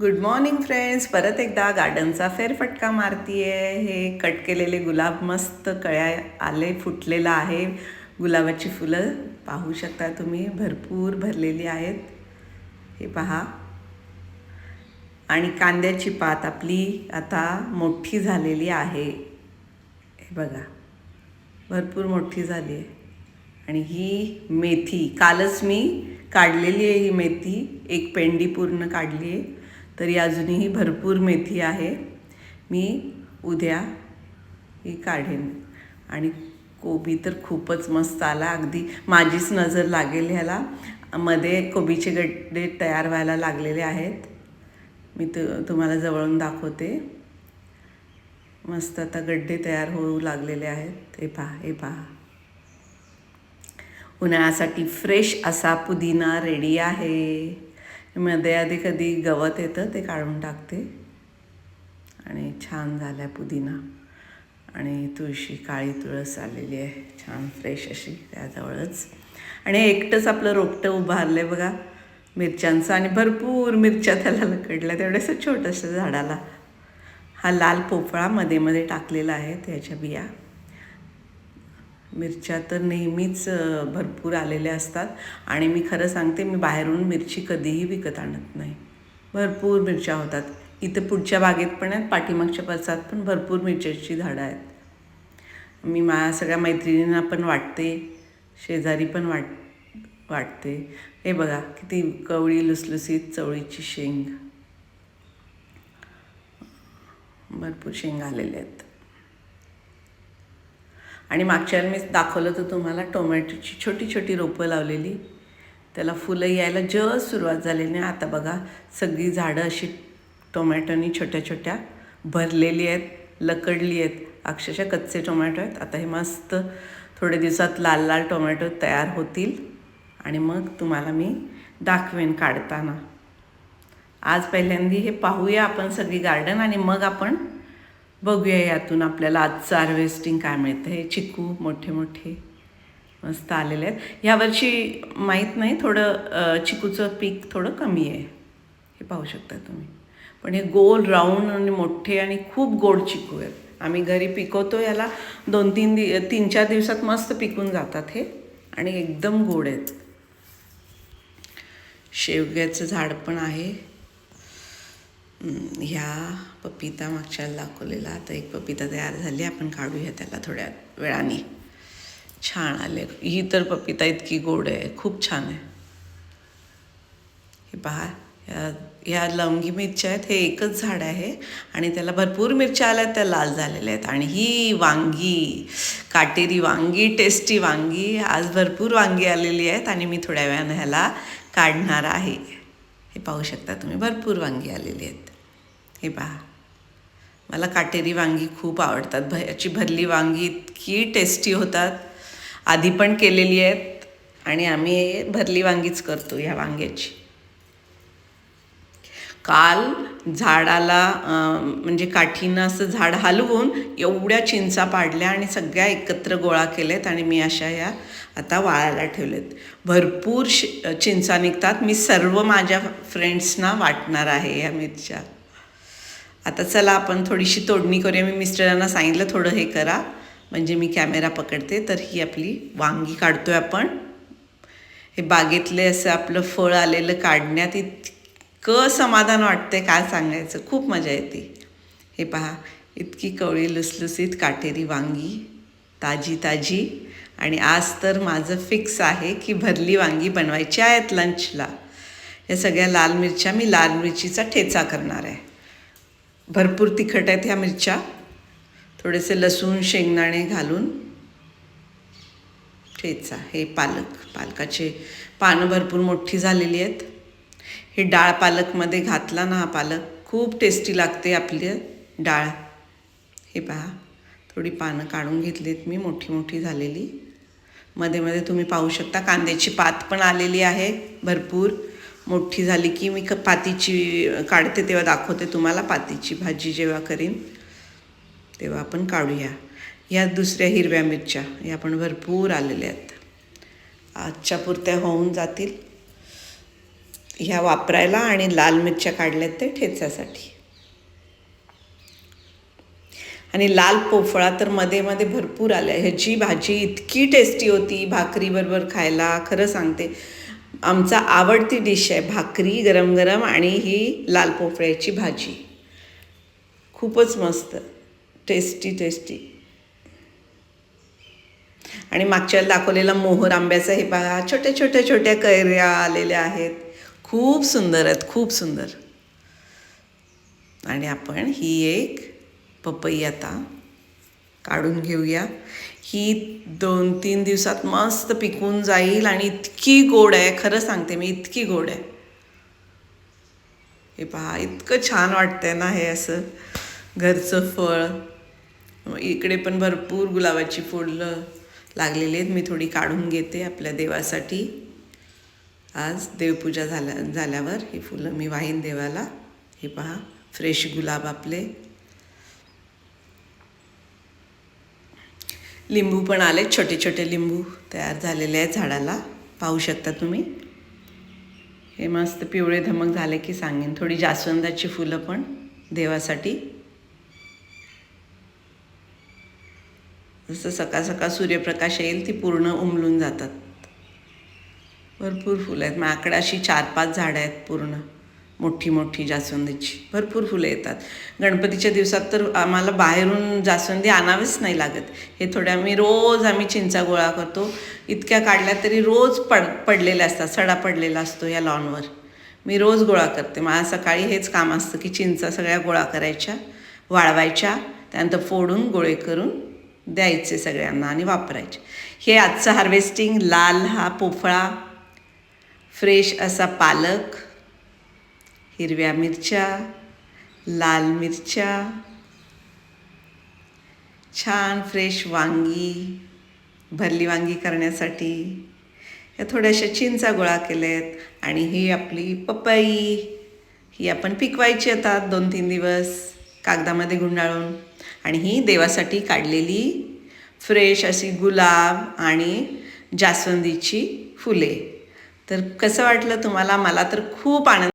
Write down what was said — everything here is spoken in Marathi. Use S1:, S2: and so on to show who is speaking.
S1: गुड मॉर्निंग फ्रेंड्स परत एकदा गार्डनचा फेरफटका मारतीये. हे कट केलेले गुलाब मस्त कळ्या आले फुटलेलं आहे. गुलाबाची फुलं पाहू शकता तुम्ही. भरपूर भरलेली आहेत. हे पहा. आणि कांद्याची पात आपली आता मोठी झालेली आहे. हे बघा. भरपूर मोठी झाली आहे. आणि ही मेथी. कालच मी काढलेली आहे ही मेथी. एक पेंडी पूर्ण काढली आहे. तरी अजूनही भरपूर मेथी आहे. मी उद्या ही काढेन. आणि कोबी तर खूपच मस्त आला. अगदी माझीच नजर लागेल ह्याला. मध्ये कोबीचे गड्डे तयार व्हायला लागलेले आहेत. मी तु तुम्हाला जवळून दाखवते. मस्त आता गड्डे तयार होऊ लागलेले आहेत. हे पहा हे पहा. उन्हाळ्यासाठी फ्रेश असा पुदिना रेडी आहे. मध्ये आधी कधी गवत येतं ते काढून टाकते. आणि छान झाला पुदिना. आणि तुळशी काळी तुळस आलेली आहे छान फ्रेश अशी त्याजवळच. आणि एकटंच आपलं रोपटं उभारलं आहे बघा. मिरच्यांचं आणि भरपूर मिरच्या त्याला लकडल्या तेवढ्याच छोटंसं झाडाला. हा लाल पोपळा मध्ये मध्ये टाकलेला आहे त्याच्या बिया. मिरच्या तर नेहमीच भरपूर आलेल्या असतात. आणि मी खरं सांगते मी बाहेरून मिरची कधीही विकत आणत नाही. भरपूर मिरच्या होतात. इथं पुढच्या बागेत पण आहेत पाठीमागच्या पसात पण भरपूर मिरच्याची झाडं आहेत. मी माझ्या सगळ्या मैत्रिणींना पण वाटते शेजारी पण वाट वाटते. हे बघा किती कवळी लुसलुसीत चवळीची शेंग. भरपूर शेंग आलेले आहेत. आणि मागच्या वेळी मी दाखवलं तर तुम्हाला टोमॅटोची छोटी छोटी रोपं लावलेली. त्याला फुलं यायला जस सुरुवात झालेली नाही आता बघा सगळी झाडं अशी टोमॅटोनी छोट्या छोट्या भरलेली आहेत लकडली आहेत. अक्षरशः कच्चे टोमॅटो आहेत. आता हे मस्त थोडे दिवसात लाल लाल टोमॅटो तयार होतील. आणि मग तुम्हाला मी दाखवेन काढताना. आज पहिल्यांदा हे पाहूया आपण सगळी गार्डन आणि मग आपण बघूया यातून आपल्याला आजचं हार्वेस्टिंग काय मिळतं हे चिकू मोठे मोठे मस्त आलेले आहेत. ह्यावर्षी माहीत नाही थोडं चिकूचं पीक थोडं कमी आहे. हे पाहू शकता तुम्ही. पण हे गोल राऊंड आणि मोठे आणि खूप गोड चिकू आहेत. आम्ही घरी पिकवतो याला. दोन तीन दि तीन चार दिवसात मस्त पिकून जातात हे. आणि एकदम गोड आहेत. शेवग्याचं झाड पण आहे. ह्या पपिता मागच्या दाखवलेला. आता एक पपिता तयार झाली आपण काढूया त्याला थोड्या वेळाने. छान आले. ही तर पपिता इतकी गोड आहे. खूप छान आहे. हे पहा या ह्या लवंगी मिरच्या आहेत. हे एकच झाड आहे आणि त्याला भरपूर मिरच्या आल्या आहेत त्या लाल झालेल्या आहेत. आणि ही वांगी काटेरी वांगी टेस्टी वांगी आज भरपूर वांगी आलेली आहेत आणि मी थोड्या वेळानं ह्याला काढणार आहे. हे पाहू शकता तुम्ही भरपूर वांगी आलेली आहेत. हे पहा. मला काटेरी वांगी खूप आवडतात. भ याची भरली वांगी इतकी टेस्टी होतात. आधी पण केलेली आहेत आणि आम्ही भरली वांगीच करतो ह्या वांग्याची. काल झाडाला म्हणजे काठीनं असं झाड हलवून एवढ्या चिंचा पाडल्या आणि सगळ्या एकत्र गोळा केलेत आणि मी अशा या आता वाळायला ठेवलेत. भरपूर शि चिंचा निघतात. मी सर्व माझ्या फ्रेंड्सना वाटणार आहे या मिरच्या. आता चला आपण थोडीशी तोडणी करूया. मी मिस्टरांना सांगितलं थोडं हे करा. म्हणजे मी कॅमेरा पकडते तर ही आपली वांगी काढतो आहे आपण. हे बागेतले असं आपलं फळ आलेलं काढण्यात इतकं समाधान वाटतंय काय सांगायचं? खूप मजा येते. हे पहा इतकी कवळी लुसलुसीत काटेरी वांगी ताजी ताजी. आणि आज तर माझं फिक्स आहे की भरली वांगी बनवायची आहेत लंचला या सगळ्या लाल मिरच्या मी लाल मिरचीचा ठेचा करणार आहे. भरपूर तिखट आहेत ह्या मिरच्या. थोडेसे लसूण शेंगदाणे घालून. ठेचा हे पालक पालकाचे पानं भरपूर मोठी झालेली आहेत. हे डाळ पालकमध्ये घातला ना हा पालक खूप टेस्टी लागते आपली डाळ. हे पहा थोडी पानं काढून घेतलीत मी मोठी मोठी झालेली. मध्ये मध्ये तुम्ही पाहू शकता कांद्याची पात पण आलेली आहे भरपूर. मोठी झाली की मी क पातीची काढते तेव्हा दाखवते तुम्हाला पातीची भाजी जेव्हा करीन तेव्हा आपण काढूया. या दुसऱ्या हिरव्या मिरच्या या पण भरपूर आलेल्या आहेत. आजच्या पुरत्या होऊन जातील. ह्या वापरायला आणि लाल मिरच्या काढल्यात ते ठेचासाठी. आणि लाल पोफळा तर मध्ये मध्ये भरपूर आल्या. ह्याची भाजी इतकी टेस्टी होती भाकरीबरोबर खायला खरं सांगते. आमचा आवडती डिश आहे भाकरी गरम गरम आणि ही लाल पोफळ्याची भाजी. खूपच मस्त टेस्टी टेस्टी आणि मागच्या दाखवलेला मोहर आंब्याचा हे बघा छोट्या छोट्या छोट्या कैऱ्या आलेल्या आहेत. खूप सुंदर आहेत खूप सुंदर. आणि आपण ही एक पपई आता काढून घेऊया. ही दोन तीन दिवसात मस्त पिकून जाईल आणि इतकी गोड आहे. खरं सांगते मी इतकी गोड आहे. हे पहा इतकं छान वाटतंय ना हे असं घरचं फळ. इकडे पण भरपूर गुलाबाची फुलं लागलेली आहेत. मी थोडी काढून घेते आपल्या देवासाठी. आज देवपूजा झाल्या झाल्यावर ही फुलं मी वाहीन देवाला. हे पहा फ्रेश गुलाब आपले. लिंबू पण आले छोटे छोटे लिंबू तयार झालेले आहेत झाडाला. पाहू शकता तुम्ही. हे मस्त पिवळे धमक झाले की सांगेन. थोडी जास्वंदाची फुलं पण देवासाठी. जसं सकाळ सकाळ सूर्यप्रकाश येईल ती पूर्ण उमलून जातात. भरपूर फुलं आहेत. माझ्याकडे अशी चार पाच झाडं आहेत पूर्ण. मोठी मोठी जास्वंदीची. भरपूर फुलं येतात. गणपतीच्या दिवसात तर आम्हाला बाहेरून जास्वंदी आणावीच नाही लागत. हे थोड्या आम्ही रोज आम्ही चिंचा गोळा करतो. इतक्या काढल्या तरी रोज पड पडलेल्या असतात. सडा पडलेला असतो या लॉनवर. मी रोज गोळा करते. मला सकाळी हेच काम असतं की चिंचा सगळ्या गोळा करायच्या वाळवायच्या त्यानंतर फोडून गोळे करून द्यायचे सगळ्यांना आणि वापरायचे. हे आजचं हार्वेस्टिंग लाल हा पोफळा फ्रेश असा पालक हिरव्या मिरच्या लाल मिरच्या छान फ्रेश वांगी भरली वांगी करण्यासाठी. या थोड्याशा चिंचा गोळा केल्यात आणि ही आपली पपई. ही आपण पिकवायची आता दोन तीन दिवस कागदामध्ये गुंडाळून. आणि ही देवासाठी काढलेली फ्रेश अशी गुलाब आणि जास्वंदीची फुले. तर कसं वाटलं तुम्हाला? मला तर खूप आनंद